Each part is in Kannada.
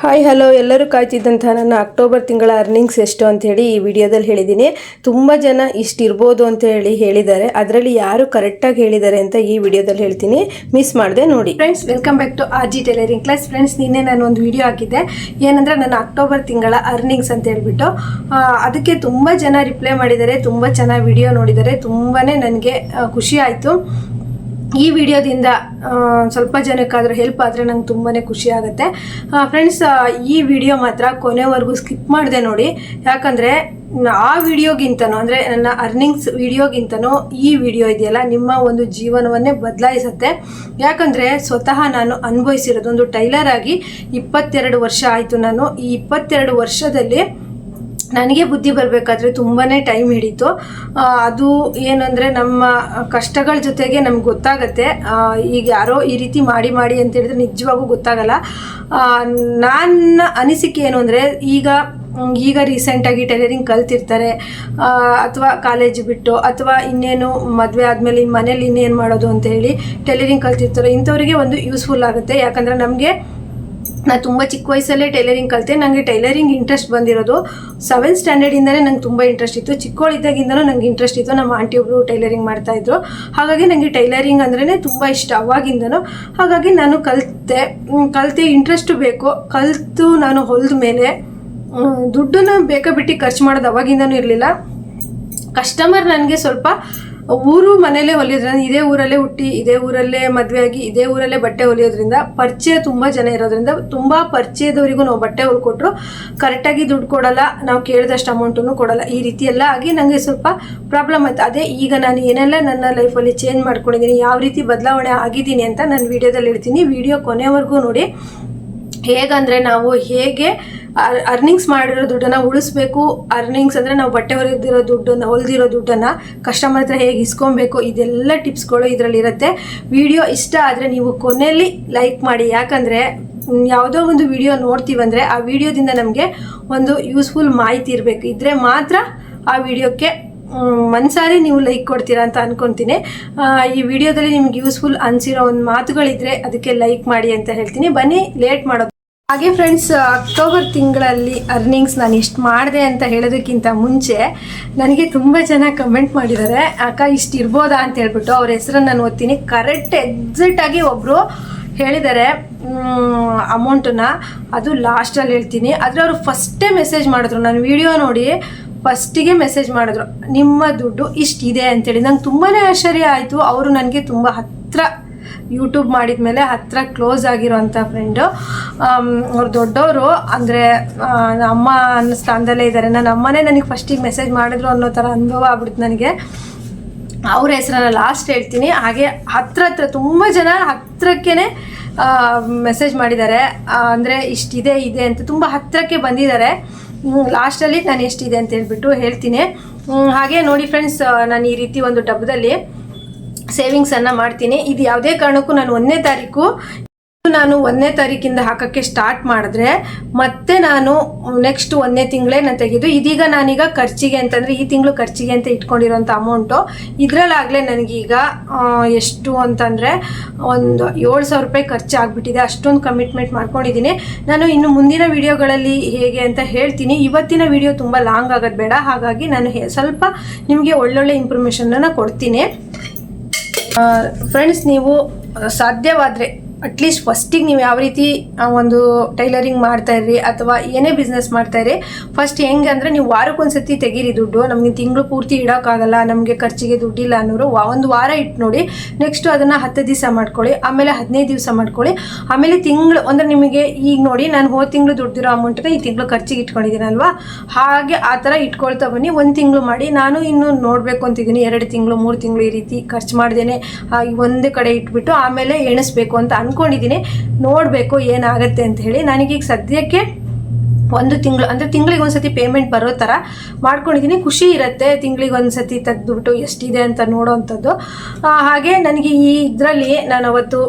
ಹಾಯ್ ಹಲೋ ಎಲ್ಲರೂ ಕಾಯ್ತಿದ್ದಂಥ ನನ್ನ ಅಕ್ಟೋಬರ್ ತಿಂಗಳ ಅರ್ನಿಂಗ್ಸ್ ಎಷ್ಟು ಅಂತ ಹೇಳಿ ಈ ವಿಡಿಯೋದಲ್ಲಿ ಹೇಳಿದ್ದೀನಿ. ತುಂಬ ಜನ ಇಷ್ಟಿರ್ಬೋದು ಅಂತ ಹೇಳಿ ಹೇಳಿದ್ದಾರೆ. ಅದರಲ್ಲಿ ಯಾರು ಕರೆಕ್ಟಾಗಿ ಹೇಳಿದ್ದಾರೆ ಅಂತ ಈ ವಿಡಿಯೋದಲ್ಲಿ ಹೇಳ್ತೀನಿ. ಮಿಸ್ ಮಾಡಿದೆ ನೋಡಿ. Friends welcome back to R G tailoring class friends ನಿನ್ನೆ ನಾನು ಒಂದು ವಿಡಿಯೋ ಹಾಕಿದ್ದೆ. ಏನಂದರೆ ನನ್ನ ಅಕ್ಟೋಬರ್ ತಿಂಗಳ ಅರ್ನಿಂಗ್ಸ್ ಅಂತ ಹೇಳಿಬಿಟ್ಟು ಅದಕ್ಕೆ ತುಂಬ ಜನ ರಿಪ್ಲೈ ಮಾಡಿದ್ದಾರೆ. ತುಂಬ ಚೆನ್ನಾಗಿ ವಿಡಿಯೋ ನೋಡಿದ್ದಾರೆ. ತುಂಬಾ ನನಗೆ ಖುಷಿ ಆಯಿತು. ಈ ವಿಡಿಯೋದಿಂದ ಸ್ವಲ್ಪ ಜನಕ್ಕಾದರೂ ಹೆಲ್ಪ್ ಆದರೆ ನಂಗೆ ತುಂಬಾ ಖುಷಿ ಆಗುತ್ತೆ. ಫ್ರೆಂಡ್ಸ್ ಈ ವಿಡಿಯೋ ಮಾತ್ರ ಕೊನೆವರೆಗೂ ಸ್ಕಿಪ್ ಮಾಡಿದೆ ನೋಡಿ. ಯಾಕಂದರೆ ಆ ವಿಡಿಯೋಗಿಂತನೂ, ಅಂದರೆ ನನ್ನ ಅರ್ನಿಂಗ್ಸ್ ವಿಡಿಯೋಗಿಂತನೂ ಈ ವಿಡಿಯೋ ಇದೆಯಲ್ಲ, ನಿಮ್ಮ ಒಂದು ಜೀವನವನ್ನೇ ಬದಲಾಯಿಸುತ್ತೆ. ಯಾಕಂದರೆ, ಸ್ವತಃ ನಾನು ಅನುಭವಿಸಿರೋದು ಒಂದು ಟೈಲರ್ ಆಗಿ ಇಪ್ಪತ್ತೆರಡು ವರ್ಷ ಆಯಿತು. ನಾನು ಈ ಇಪ್ಪತ್ತೆರಡು ವರ್ಷದಲ್ಲಿ ನನಗೆ ಬುದ್ಧಿ ಬರಬೇಕಾದ್ರೆ ತುಂಬಾ ಟೈಮ್ ಹಿಡಿತು. ಅದು ಏನಂದರೆ ನಮ್ಮ ಕಷ್ಟಗಳ ಜೊತೆಗೆ ನಮ್ಗೆ ಗೊತ್ತಾಗತ್ತೆ. ಈಗ ಯಾರೋ ಈ ರೀತಿ ಮಾಡಿ ಮಾಡಿ ಅಂತ ಹೇಳಿದ್ರೆ ನಿಜವಾಗೂ ಗೊತ್ತಾಗಲ್ಲ. ನನ್ನ ಅನಿಸಿಕೆ ಏನು ಅಂದರೆ ಈಗ ಈಗ ರೀಸೆಂಟಾಗಿ ಟೈಲರಿಂಗ್ ಕಲ್ತಿರ್ತಾರೆ. ಅಥವಾ ಕಾಲೇಜ್ ಬಿಟ್ಟು, ಅಥವಾ ಇನ್ನೇನು ಮದುವೆ ಆದಮೇಲೆ ಮನೇಲಿ ಇನ್ನೇನು ಮಾಡೋದು ಅಂತ ಹೇಳಿ ಟೈಲರಿಂಗ್ ಕಲ್ತಿರ್ತಾರೆ. ಇಂಥವರಿಗೆ ಒಂದು ಯೂಸ್ಫುಲ್ ಆಗುತ್ತೆ. ಯಾಕಂದರೆ ನಮಗೆ ನಾನು ತುಂಬ ಚಿಕ್ಕ ವಯಸ್ಸಲ್ಲೇ ಟೈಲರಿಂಗ್ ಕಲಿತೆ. ನನಗೆ ಟೈಲರಿಂಗ್ ಇಂಟ್ರೆಸ್ಟ್ ಬಂದಿರೋದು ಸೆವೆಂತ್ ಸ್ಟ್ಯಾಂಡರ್ಡಿಂದಲೇ ನಂಗೆ ತುಂಬ ಇಂಟ್ರೆಸ್ಟ್ ಇತ್ತು. ಚಿಕ್ಕವಳಿದ್ದಾಗಿಂದಲೂ ನಂಗೆ ಇಂಟ್ರೆಸ್ಟ್ ಇತ್ತು. ನಮ್ಮ ಆಂಟಿ ಒಬ್ಬರು ಟೈಲರಿಂಗ್ ಮಾಡ್ತಾಯಿದ್ರು ಹಾಗಾಗಿ ನನಗೆ ಟೈಲರಿಂಗ್ ಅಂದ್ರೇ ತುಂಬ ಇಷ್ಟ ಅವಾಗಿಂದನೂ. ಹಾಗಾಗಿ ನಾನು ಕಲಿತೆ ಕಲಿತೆ ಇಂಟ್ರೆಸ್ಟು ಬೇಕು. ಕಲಿತು ನಾನು ಹೊಲಿದ ಮೇಲೆ ದುಡ್ಡನ್ನು ಬೇಕಾ ಬಿಟ್ಟು ಖರ್ಚು ಮಾಡೋದು ಅವಾಗಿಂದನೂ ಇರಲಿಲ್ಲ. ಕಸ್ಟಮರ್ ನನಗೆ ಸ್ವಲ್ಪ ಊರು ಮನೇಲೇ ಹೊಲಿಯೋದ್ರಿಂದ, ಇದೇ ಊರಲ್ಲೇ ಹುಟ್ಟಿ, ಇದೇ ಊರಲ್ಲೇ ಮದುವೆ ಆಗಿ, ಇದೇ ಊರಲ್ಲೇ ಬಟ್ಟೆ ಹೊಲಿಯೋದ್ರಿಂದ ಪರಿಚಯ ತುಂಬ ಜನ ಇರೋದ್ರಿಂದ ತುಂಬ ಪರಿಚಯದವರಿಗೂ ನಾವು ಬಟ್ಟೆ ಹೊಲ್ಕೊಟ್ರು ಕರೆಕ್ಟಾಗಿ ದುಡ್ಡು ಕೊಡಲ್ಲ, ನಾವು ಕೇಳಿದಷ್ಟು ಅಮೌಂಟನ್ನು ಕೊಡಲ್ಲ. ಈ ರೀತಿ ಎಲ್ಲ ಆಗಿ ನನಗೆ ಸ್ವಲ್ಪ ಪ್ರಾಬ್ಲಮ್ ಆಯ್ತು. ಅದೇ ಈಗ ನಾನು ಏನೆಲ್ಲ ನನ್ನ ಲೈಫಲ್ಲಿ ಚೇಂಜ್ ಮಾಡ್ಕೊಂಡಿದ್ದೀನಿ, ಯಾವ ರೀತಿ ಬದಲಾವಣೆ ಆಗಿದ್ದೀನಿ ಅಂತ ನಾನು ವಿಡಿಯೋದಲ್ಲಿ ಹೇಳ್ತೀನಿ. ವಿಡಿಯೋ ಕೊನೆವರೆಗೂ ನೋಡಿ. ಹೇಗಂದರೆ ನಾವು ಹೇಗೆ ಅರ್ನಿಂಗ್ಸ್ ಮಾಡಿರೋ ದುಡ್ಡನ್ನು ಉಳಿಸ್ಬೇಕು. ಅರ್ನಿಂಗ್ಸ್ ಅಂದರೆ ನಾವು ಬಟ್ಟೆ ಹೊಲಿದಿರೋ ದುಡ್ಡನ್ನು ಹೊಲ್ದಿರೋ ದುಡ್ಡನ್ನು ಕಸ್ಟಮರ್ ಹತ್ರ ಹೇಗೆ ಇಸ್ಕೊಬೇಕು, ಇದೆಲ್ಲ ಟಿಪ್ಸ್ಗಳು ಇದರಲ್ಲಿ ಇರುತ್ತೆ ವಿಡಿಯೋ ಇಷ್ಟ ಆದರೆ ನೀವು ಕೊನೆಯಲ್ಲಿ ಲೈಕ್ ಮಾಡಿ. ಯಾಕಂದರೆ ಯಾವುದೋ ಒಂದು ವಿಡಿಯೋ ನೋಡ್ತೀವಂದರೆ ಆ ವಿಡಿಯೋದಿಂದ ನಮಗೆ ಒಂದು ಯೂಸ್ಫುಲ್ ಮಾಹಿತಿ ಇರಬೇಕು. ಇದ್ದರೆ ಮಾತ್ರ ಆ ವಿಡಿಯೋಕ್ಕೆ ಮನ್ಸಾರಿ ನೀವು ಲೈಕ್ ಕೊಡ್ತೀರಾ ಅಂತ ಅನ್ಕೊಂತೀನಿ. ಈ ವಿಡಿಯೋದಲ್ಲಿ ನಿಮ್ಗೆ ಯೂಸ್ಫುಲ್ ಅನ್ಸಿರೋ ಒಂದು ಮಾತುಗಳಿದ್ರೆ ಅದಕ್ಕೆ ಲೈಕ್ ಮಾಡಿ ಅಂತ ಹೇಳ್ತೀನಿ. ಬನ್ನಿ ಲೇಟ್ ಮಾಡೋದು ಹಾಗೆ ಫ್ರೆಂಡ್ಸ್ ಅಕ್ಟೋಬರ್ ತಿಂಗಳಲ್ಲಿ ಅರ್ನಿಂಗ್ಸ್ ನಾನು ಎಷ್ಟು ಮಾಡಿದೆ ಅಂತ ಹೇಳೋದಕ್ಕಿಂತ ಮುಂಚೆ ನನಗೆ ತುಂಬ ಜನ ಕಮೆಂಟ್ ಮಾಡಿದ್ದಾರೆ, ಅಕ್ಕ, ಇಷ್ಟು ಇರ್ಬೋದಾ? ಅಂತ ಹೇಳ್ಬಿಟ್ಟು ಅವ್ರ ಹೆಸರನ್ನು ನಾನು ಓದ್ತೀನಿ. ಕರೆಕ್ಟ್ ಎಕ್ಸಾಕ್ಟಾಗಿ ಒಬ್ಬರು ಹೇಳಿದ್ದಾರೆ ಅಮೌಂಟನ್ನ ಅದು ಲಾಸ್ಟಲ್ಲಿ ಹೇಳ್ತೀನಿ. ಆದರೆ ಅವರು ಫಸ್ಟೇ ಮೆಸೇಜ್ ಮಾಡಿದ್ರು. ನಾನು ವಿಡಿಯೋ ನೋಡಿ ಫಸ್ಟಿಗೆ ಮೆಸೇಜ್ ಮಾಡಿದ್ರು, ನಿಮ್ಮ ದುಡ್ಡು ಇಷ್ಟಿದೆ ಅಂತೇಳಿ ನಂಗೆ ತುಂಬಾ ಆಶ್ಚರ್ಯ ಆಯಿತು. ಅವರು ನನಗೆ ತುಂಬ ಹತ್ತಿರ ಯೂಟ್ಯೂಬ್ ಮಾಡಿದ ಮೇಲೆ ಹತ್ತಿರ ಕ್ಲೋಸ್ ಆಗಿರೋಂಥ ಫ್ರೆಂಡು ಅವ್ರು ದೊಡ್ಡವರು ಅಂದರೆ ಅಮ್ಮ ಅನ್ನೋ ಸ್ಥಾನದಲ್ಲೇ ಇದ್ದಾರೆ ನನ್ನ ಅಮ್ಮನೇ ನನಗೆ ಫಸ್ಟಿಗೆ ಮೆಸೇಜ್ ಮಾಡಿದ್ರು ಅನ್ನೋ ಥರ ಅನುಭವ ಆಗ್ಬಿಡ್ತು ನನಗೆ. ಅವ್ರ ಹೆಸರನ್ನ ಲಾಸ್ಟ್ ಹೇಳ್ತೀನಿ. ಹಾಗೆ ಹತ್ರ ಹತ್ರ ತುಂಬ ಜನ ಹತ್ರಕ್ಕೇ ಮೆಸೇಜ್ ಮಾಡಿದ್ದಾರೆ. ಅಂದರೆ ಇಷ್ಟಿದೆ, ಇದೆ ಅಂತ ತುಂಬ ಹತ್ತಿರಕ್ಕೆ ಬಂದಿದ್ದಾರೆ. ಲಾಸ್ಟಲ್ಲಿ ನಾನು ಎಷ್ಟಿದೆ ಅಂತ ಹೇಳ್ಬಿಟ್ಟು ಹೇಳ್ತೀನಿ. ಹಾಗೆ ನೋಡಿ ಫ್ರೆಂಡ್ಸ್ ನಾನು ಈ ರೀತಿ ಒಂದು ಡಬ್ಬದಲ್ಲಿ ಸೇವಿಂಗ್ಸನ್ನು ಮಾಡ್ತೀನಿ. ಇದು ಯಾವುದೇ ಕಾರಣಕ್ಕೂ ನಾನು ಒಂದನೇ ತಾರೀಕು ನಾನು ಒಂದನೇ ತಾರೀಕಿಂದ ಹಾಕೋಕ್ಕೆ ಸ್ಟಾರ್ಟ್ ಮಾಡಿದ್ರೆ ಮತ್ತೆ ನಾನು ನೆಕ್ಸ್ಟ್ ಒಂದನೇ ತಿಂಗಳೇ ನಾನು ತೆಗೆದು, ಇದೀಗ ನಾನೀಗ ಖರ್ಚಿಗೆ ಅಂತಂದರೆ ಈ ತಿಂಗಳು ಖರ್ಚಿಗೆ ಅಂತ ಇಟ್ಕೊಂಡಿರೋಂಥ ಅಮೌಂಟು ಇದರಲ್ಲಾಗಲೇ ನನಗೀಗ ಎಷ್ಟು ಅಂತಂದರೆ ಒಂದು ಏಳು ಸಾವಿರ ರೂಪಾಯಿ ಖರ್ಚು ಆಗಿಬಿಟ್ಟಿದೆ. ಅಷ್ಟೊಂದು ಕಮಿಟ್ಮೆಂಟ್ ಮಾಡ್ಕೊಂಡಿದ್ದೀನಿ. ನಾನು ಇನ್ನು ಮುಂದಿನ ವಿಡಿಯೋಗಳಲ್ಲಿ ಹೇಗೆ ಅಂತ ಹೇಳ್ತೀನಿ. ಇವತ್ತಿನ ವಿಡಿಯೋ ತುಂಬ ಲಾಂಗ್ ಆಗೋದು ಬೇಡ. ಹಾಗಾಗಿ ನಾನು ಸ್ವಲ್ಪ ನಿಮಗೆ ಒಳ್ಳೊಳ್ಳೆ ಇನ್ಫಾರ್ಮೇಷನ್ನ ಕೊಡ್ತೀನಿ. ಫ್ರೆಂಡ್ಸ್ ನೀವು ಸಾಧ್ಯವಾದರೆ ಅಟ್ಲೀಸ್ಟ್ ಫಸ್ಟಿಗೆ ನೀವು ಯಾವ ರೀತಿ ಒಂದು ಟೈಲರಿಂಗ್ ಮಾಡ್ತಾ ಇರ್ರಿ ಅಥವಾ ಏನೇ ಬಿಸ್ನೆಸ್ ಮಾಡ್ತಾ ಇರಿ ಫಸ್ಟ್ ಹೆಂಗೆ ಅಂದರೆ ನೀವು ವಾರಕ್ಕೊಂದ್ಸತಿ ತೆಗೀರಿ ದುಡ್ಡು, ನಮಗೆ ತಿಂಗಳು ಪೂರ್ತಿ ಇಡೋಕ್ಕಾಗಲ್ಲ, ನಮಗೆ ಖರ್ಚಿಗೆ ದುಡ್ಡಿಲ್ಲ ಅನ್ನೋರು ಒಂದು ವಾರ ಇಟ್ಟು ನೋಡಿ ನೆಕ್ಸ್ಟು ಅದನ್ನು ಹತ್ತು ದಿವಸ ಮಾಡ್ಕೊಳ್ಳಿ, ಆಮೇಲೆ ಹದಿನೈದು ದಿವಸ ಮಾಡ್ಕೊಳ್ಳಿ, ಆಮೇಲೆ ತಿಂಗಳು, ಅಂದರೆ ನಿಮಗೆ ಈಗ ನೋಡಿ ನಾನು ಹೋದ ತಿಂಗಳು ದುಡ್ಡಿರೋ ಅಮೌಂಟನ್ನ ಈ ತಿಂಗಳು ಖರ್ಚಿಗೆ ಇಟ್ಕೊಂಡಿದ್ದೀನಲ್ವಾ? ಹಾಗೆ ಆ ಥರ ಇಟ್ಕೊಳ್ತಾ ಬನ್ನಿ, ಒಂದು ತಿಂಗಳು ಮಾಡಿ, ನಾನು ಇನ್ನೂ ನೋಡಬೇಕು ಅಂತಿದ್ದೀನಿ, ಎರಡು ತಿಂಗಳು, ಮೂರು ತಿಂಗಳು ಈ ರೀತಿ ಖರ್ಚು ಮಾಡ್ದೇನೆ ಒಂದೇ ಕಡೆ ಇಟ್ಬಿಟ್ಟು ಆಮೇಲೆ ಎಣಿಸ್ಬೇಕು ಅಂತ ಅಂದ್ಕೊಂಡಿದ್ದೀನಿ ನೋಡಬೇಕು ಏನಾಗುತ್ತೆ ಅಂತ ಹೇಳಿ. ನನಗೀಗ ಸದ್ಯಕ್ಕೆ ಒಂದು ತಿಂಗಳು, ಅಂದರೆ ತಿಂಗಳಿಗೆ ಒಂದು ಸತಿ ಪೇಮೆಂಟ್ ಬರೋ ಥರ ಮಾಡ್ಕೊಂಡಿದ್ದೀನಿ ಖುಷಿ ಇರುತ್ತೆ ತಿಂಗಳಿಗೆ ಒಂದು ಸತಿ ತೆಗೆದುಬಿಟ್ಟು ಎಷ್ಟಿದೆ ಅಂತ ನೋಡೋವಂಥದ್ದು ಹಾಗೆ ನನಗೆ ಈ ಇದರಲ್ಲಿ ನಾನು ಅವತ್ತು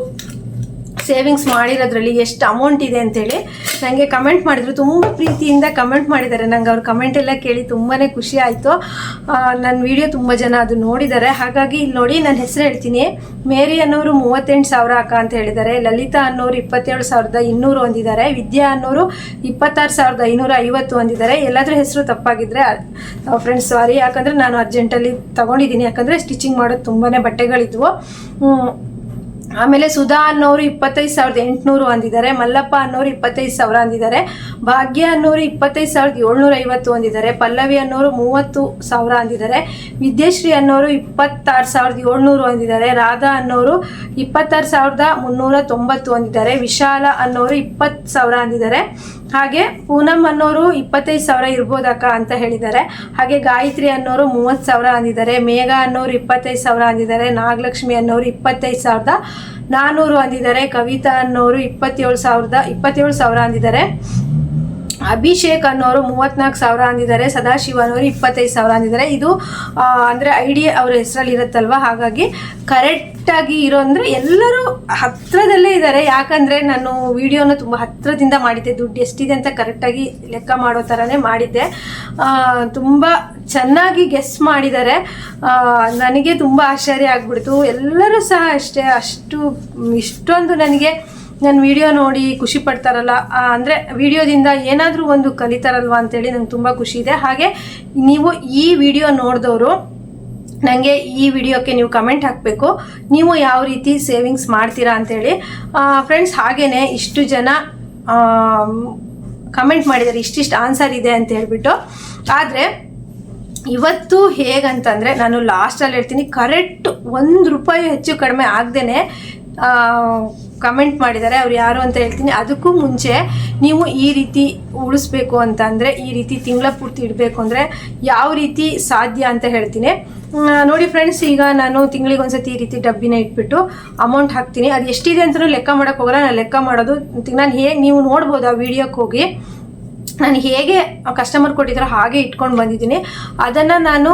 ಸೇವಿಂಗ್ಸ್ ಮಾಡಿರೋದ್ರಲ್ಲಿ ಎಷ್ಟು ಅಮೌಂಟ್ ಇದೆ ಅಂತೇಳಿ ನನಗೆ ಕಮೆಂಟ್ ಮಾಡಿದರು. ತುಂಬ ಪ್ರೀತಿಯಿಂದ ಕಮೆಂಟ್ ಮಾಡಿದ್ದಾರೆ. ನಂಗೆ ಅವ್ರ ಕಮೆಂಟ್ ಎಲ್ಲ ಕೇಳಿ ತುಂಬಾ ಖುಷಿ ಆಯಿತು. ನನ್ನ ವಿಡಿಯೋ ತುಂಬ ಜನ ಅದು ನೋಡಿದ್ದಾರೆ. ಹಾಗಾಗಿ ಇಲ್ಲಿ ನೋಡಿ ನನ್ನ ಹೆಸರು ಹೇಳ್ತೀನಿ. ಮೇರಿ ಅನ್ನೋರು ಮೂವತ್ತೆಂಟು ಸಾವಿರ ಅಕ್ಕ ಅಂತ ಹೇಳಿದ್ದಾರೆ. ಲಲಿತಾ ಅನ್ನೋರು ಇಪ್ಪತ್ತೇಳು ಸಾವಿರದ ಇನ್ನೂರು ಹೊಂದಿದ್ದಾರೆ ವಿದ್ಯಾ ಅನ್ನೋರು ಇಪ್ಪತ್ತಾರು ಸಾವಿರದ ಐನೂರ ಐವತ್ತು ಹೊಂದಿದ್ದಾರೆ ಎಲ್ಲಾದರೂ ಹೆಸರು ತಪ್ಪಾಗಿದ್ದರೆ ಫ್ರೆಂಡ್ಸ್ ಸಾರಿ ಯಾಕಂದರೆ ನಾನು ಅರ್ಜೆಂಟಲ್ಲಿ ತೊಗೊಂಡಿದ್ದೀನಿ. ಯಾಕಂದರೆ ಸ್ಟಿಚಿಂಗ್ ಮಾಡೋದು ತುಂಬಾ ಬಟ್ಟೆಗಳಿದ್ವು. ಆಮೇಲೆ ಸುಧಾ ಅನ್ನೋರು ಇಪ್ಪತ್ತೈದು ಸಾವಿರದ ಎಂಟುನೂರು ಅಂದಿದ್ದಾರೆ, ಮಲ್ಲಪ್ಪ ಅನ್ನೋರು ಇಪ್ಪತ್ತೈದು ಸಾವಿರ ಅಂದಿದ್ದಾರೆ, ಭಾಗ್ಯ ಅನ್ನೋರು ಇಪ್ಪತ್ತೈದು ಸಾವಿರದ ಏಳ್ನೂರ ಐವತ್ತು ಅಂದಿದ್ದಾರೆ, ಪಲ್ಲವಿ ಅನ್ನೋರು ಮೂವತ್ತು ಸಾವಿರ ಅಂದಿದ್ದಾರೆ, ವಿದ್ಯಶ್ರೀ ಅನ್ನೋರು ಇಪ್ಪತ್ತಾರು ಸಾವಿರದ ಏಳ್ನೂರು ಅಂದಿದ್ದಾರೆ, ರಾಧಾ ಅನ್ನೋರು ಇಪ್ಪತ್ತಾರು ಸಾವಿರದ ಮುನ್ನೂರ ತೊಂಬತ್ತು ಅಂದಿದ್ದಾರೆ, ವಿಶಾಲ ಅನ್ನೋರು ಇಪ್ಪತ್ತು ಸಾವಿರ ಅಂದಿದ್ದಾರೆ. ಹಾಗೆ ಪೂನಮ್ ಅನ್ನೋರು ಇಪ್ಪತ್ತೈದು ಸಾವಿರ ಇರ್ಬೋದಕ್ಕ ಅಂತ ಹೇಳಿದ್ದಾರೆ. ಹಾಗೆ ಗಾಯತ್ರಿ ಅನ್ನೋರು ಮೂವತ್ತು ಸಾವಿರ ಅಂದಿದ್ದಾರೆ. ಮೇಘ ಅನ್ನೋರು ಇಪ್ಪತ್ತೈದು ಸಾವಿರ ಅಂದಿದ್ದಾರೆ. ನಾಗಲಕ್ಷ್ಮಿ ಅನ್ನೋರು ಇಪ್ಪತ್ತೈದು ಸಾವಿರದ ನಾನ್ನೂರು ಅಂದಿದ್ದಾರೆ. ಕವಿತಾ ಅನ್ನೋರು ಇಪ್ಪತ್ತೇಳು ಸಾವಿರದ ಇಪ್ಪತ್ತೇಳು ಸಾವಿರ ಅಂದಿದ್ದಾರೆ. ಅಭಿಷೇಕ್ ಅನ್ನೋರು ಮೂವತ್ನಾಲ್ಕು ಸಾವಿರ ಅಂದಿದ್ದಾರೆ, ಸದಾಶಿವ ಅನ್ನೋರು ಇಪ್ಪತ್ತೈದು ಸಾವಿರ ಅಂದಿದ್ದಾರೆ. ಇದು ಅಂದರೆ ಐಡಿಯಾ ಅವ್ರ ಹೆಸರಲ್ಲಿ ಇರುತ್ತಲ್ವ? ಹಾಗಾಗಿ ಕರೆಕ್ಟಾಗಿ ಇರೋ ಅಂದರೆ ಎಲ್ಲರೂ ಹತ್ರದಲ್ಲೇ ಇದ್ದಾರೆ. ಯಾಕಂದರೆ ನಾನು ವಿಡಿಯೋನ ತುಂಬ ಹತ್ರದಿಂದ ಮಾಡಿದ್ದೆ. ದುಡ್ಡು ಎಷ್ಟಿದೆ ಅಂತ ಕರೆಕ್ಟಾಗಿ ಲೆಕ್ಕ ಮಾಡೋ ಥರನೇ ಮಾಡಿದ್ದೆ. ತುಂಬ ಚೆನ್ನಾಗಿ ಗೆಸ್ ಮಾಡಿದ್ದಾರೆ. ನನಗೆ ತುಂಬ ಆಶ್ಚರ್ಯ ಆಗ್ಬಿಡ್ತು. ಎಲ್ಲರೂ ಸಹ ಅಷ್ಟೇ, ಅಷ್ಟು, ಇಷ್ಟೊಂದು ನನಗೆ ನನ್ನ ವಿಡಿಯೋ ನೋಡಿ ಖುಷಿ ಪಡ್ತಾರಲ್ಲ ಅಂದರೆ ವಿಡಿಯೋದಿಂದ ಏನಾದರೂ ಒಂದು ಕಲಿತಾರಲ್ವಾ ಅಂತೇಳಿ ನಂಗೆ ತುಂಬ ಖುಷಿ ಇದೆ. ಹಾಗೆ ನೀವು ಈ ವಿಡಿಯೋ ನೋಡಿದವರು ನನಗೆ ಈ ವಿಡಿಯೋಕ್ಕೆ ನೀವು ಕಮೆಂಟ್ ಹಾಕಬೇಕು. ನೀವು ಯಾವ ರೀತಿ ಸೇವಿಂಗ್ಸ್ ಮಾಡ್ತೀರಾ ಅಂತೇಳಿ. ಫ್ರೆಂಡ್ಸ್ ಹಾಗೇ ಇಷ್ಟು ಜನ ಕಮೆಂಟ್ ಮಾಡಿದ್ದಾರೆ ಇಷ್ಟಿಷ್ಟು ಆನ್ಸರ್ ಇದೆ ಅಂತ ಹೇಳ್ಬಿಟ್ಟು. ಆದರೆ ಇವತ್ತು ಹೇಗಂತಂದರೆ ನಾನು ಲಾಸ್ಟಲ್ಲಿ ಹೇಳ್ತೀನಿ ಕರೆಕ್ಟ್ ಒಂದು ರೂಪಾಯಿ ಹೆಚ್ಚು ಕಡಿಮೆ ಆಗ್ದೇ ಕಮೆಂಟ್ ಮಾಡಿದ್ದಾರೆ, ಅವ್ರು ಯಾರು ಅಂತ ಹೇಳ್ತೀನಿ. ಅದಕ್ಕೂ ಮುಂಚೆ ನೀವು ಈ ರೀತಿ ಉಳಿಸ್ಬೇಕು ಅಂತ ಅಂದರೆ, ಈ ರೀತಿ ತಿಂಗಳ ಪೂರ್ತಿ ಇಡಬೇಕು ಅಂದರೆ ಯಾವ ರೀತಿ ಸಾಧ್ಯ ಅಂತ ಹೇಳ್ತೀನಿ. ನೋಡಿ ಫ್ರೆಂಡ್ಸ್ ಈಗ ನಾನು ತಿಂಗಳಿಗೆ ಒಂದ್ಸತಿ ಈ ರೀತಿ ಡಬ್ಬಿನ ಇಟ್ಬಿಟ್ಟು ಅಮೌಂಟ್ ಹಾಕ್ತೀನಿ. ಅದು ಎಷ್ಟಿದೆ ಅಂತಲೂ ಲೆಕ್ಕ ಮಾಡೋಕ್ಕೋಗಲ್ಲ ನಾನು ಲೆಕ್ಕ ಮಾಡೋದು, ನಾನು ಹೇಗೆ ನೀವು ನೋಡ್ಬೋದು ಆ ವಿಡಿಯೋಕ್ಕೆ ಹೋಗಿ. ನಾನು ಹೇಗೆ ಕಸ್ಟಮರ್ ಕೊಟ್ಟಿದ್ರು ಹಾಗೆ ಇಟ್ಕೊಂಡು ಬಂದಿದ್ದೀನಿ. ಅದನ್ನು ನಾನು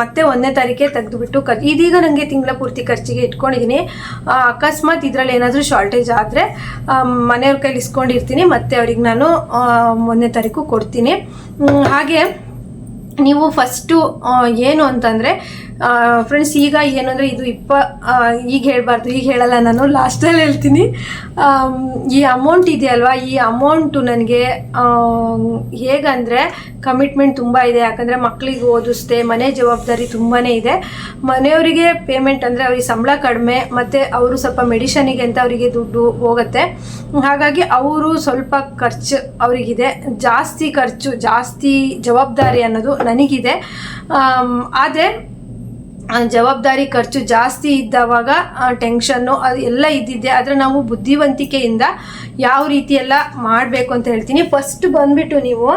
ಮತ್ತೆ ಒಂದನೇ ತಾರೀಕೆ ತೆಗೆದುಬಿಟ್ಟು ಖರ್ಚು ಇದೀಗ ನನಗೆ ತಿಂಗಳ ಪೂರ್ತಿ ಖರ್ಚಿಗೆ ಇಟ್ಕೊಂಡಿದ್ದೀನಿ. ಅಕಸ್ಮಾತ್ ಇದರಲ್ಲಿ ಏನಾದರೂ ಶಾರ್ಟೇಜ್ ಆದರೆ ಮನೆಯವ್ರ ಕೈಲಿ ಇಸ್ಕೊಂಡಿರ್ತೀನಿ, ಮತ್ತೆ ಅವ್ರಿಗೆ ನಾನು ಒಂದನೇ ತಾರೀಕು ಕೊಡ್ತೀನಿ. ಹಾಗೆ, ನೀವು ಫಸ್ಟು ಏನು ಅಂತಂದರೆ ಫ್ರೆಂಡ್ಸ್ ಈಗ ಏನು ಅಂದರೆ ಇದು ಇಪ್ಪ ಈಗ ಹೇಳಬಾರ್ದು, ಈಗ ಹೇಳಲ್ಲ, ನಾನು ಲಾಸ್ಟಲ್ಲಿ ಹೇಳ್ತೀನಿ. ಈ ಅಮೌಂಟ್ ಇದೆಯಲ್ವಾ? ಈ ಅಮೌಂಟು ನನಗೆ ಹೇಗಂದರೆ ಕಮಿಟ್ಮೆಂಟ್ ತುಂಬ ಇದೆ. ಯಾಕಂದರೆ ಮಕ್ಕಳಿಗೆ ಓದಿಸ್ದೆ, ಮನೆ ಜವಾಬ್ದಾರಿ ತುಂಬಾ ಇದೆ. ಮನೆಯವರಿಗೆ ಪೇಮೆಂಟ್ ಅಂದರೆ ಅವ್ರಿಗೆ ಸಂಬಳ ಕಡಿಮೆ, ಮತ್ತು ಅವರು ಸ್ವಲ್ಪ ಮೆಡಿಷನಿಗೆ ಅಂತ ಅವರಿಗೆ ದುಡ್ಡು ಹೋಗುತ್ತೆ. ಹಾಗಾಗಿ ಅವರು ಸ್ವಲ್ಪ ಖರ್ಚು ಅವರಿಗಿದೆ. ಜಾಸ್ತಿ ಖರ್ಚು, ಜಾಸ್ತಿ ಜವಾಬ್ದಾರಿ ಅನ್ನೋದು ನನಗಿದೆ. ಆದರೆ ಜವಾಬ್ದಾರಿ ಖರ್ಚು ಜಾಸ್ತಿ ಇದ್ದವಾಗ ಟೆನ್ಷನ್ನು ಅದು ಎಲ್ಲ ಇದ್ದಿದ್ದೆ. ಆದರೆ ನಾವು ಬುದ್ಧಿವಂತಿಕೆಯಿಂದ ಯಾವ ರೀತಿ ಎಲ್ಲ ಮಾಡಬೇಕು ಅಂತ ಹೇಳ್ತೀನಿ. ಫಸ್ಟ್ ಬಂದುಬಿಟ್ಟು ನೀವು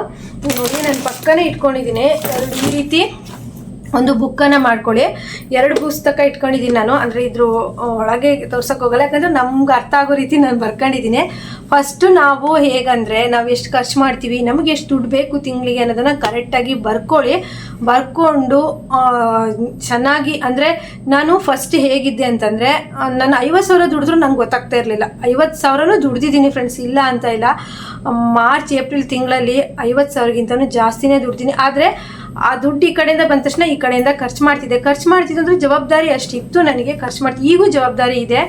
ನೋಡಿ, ನಾನು ಪಕ್ಕನೇ ಇಟ್ಕೊಂಡಿದ್ದೀನಿ. ಈ ರೀತಿ ಒಂದು ಬುಕ್ಕನ್ನು ಮಾಡ್ಕೊಳ್ಳಿ. ಎರಡು ಪುಸ್ತಕ ಇಟ್ಕೊಂಡಿದ್ದೀನಿ ನಾನು. ಅಂದರೆ ಇದ್ರ ಒಳಗೆ ತೋರ್ಸೋಕೆ ಹೋಗಲ್ಲ. ಯಾಕಂದರೆ ನಮ್ಗೆ ಅರ್ಥ ಆಗೋ ರೀತಿ ನಾನು ಬರ್ಕೊಂಡಿದ್ದೀನಿ ಫಸ್ಟು ನಾವು ಹೇಗಂದರೆ, ನಾವು ಎಷ್ಟು ಖರ್ಚು ಮಾಡ್ತೀವಿ, ನಮಗೆ ಎಷ್ಟು ದುಡ್ಡು ಬೇಕು ತಿಂಗಳಿಗೆ ಅನ್ನೋದನ್ನು ಕರೆಕ್ಟಾಗಿ ಬರ್ಕೊಳ್ಳಿ. ಬರ್ಕೊಂಡು ಚೆನ್ನಾಗಿ, ಅಂದರೆ ನಾನು ಫಸ್ಟ್ ಹೇಗಿದ್ದೆ ಅಂತಂದರೆ ನಾನು ಐವತ್ತು ಸಾವಿರ ದುಡಿದ್ರು ನಂಗೆ ಗೊತ್ತಾಗ್ತಾ ಇರಲಿಲ್ಲ. ಐವತ್ತು ಸಾವಿರನೂ ದುಡ್ದಿದ್ದೀನಿ ಫ್ರೆಂಡ್ಸ್ ಇಲ್ಲ ಅಂತ ಇಲ್ಲ. ಮಾರ್ಚ್, ಏಪ್ರಿಲ್ ತಿಂಗಳಲ್ಲಿ ಐವತ್ತು ಸಾವಿರಗಿಂತನೂ ಜಾಸ್ತಿನೇ ದುಡ್ತೀನಿ ಆದರೆ ಆ ದುಡ್ಡು ಈ ಕಡೆಯಿಂದ ಬಂದ ತಕ್ಷಣ ಈ ಕಡೆಯಿಂದ ಖರ್ಚು ಮಾಡ್ತಿದ್ದೆ. ಖರ್ಚು ಮಾಡ್ತಿದ್ದೆ ಅಂದ್ರೆ ಜವಾಬ್ದಾರಿ ಅಷ್ಟಿತ್ತು ನನಗೆ. ಖರ್ಚು ಮಾಡ್ತಿ, ಈಗೂ ಜವಾಬ್ದಾರಿ ಇದೆ.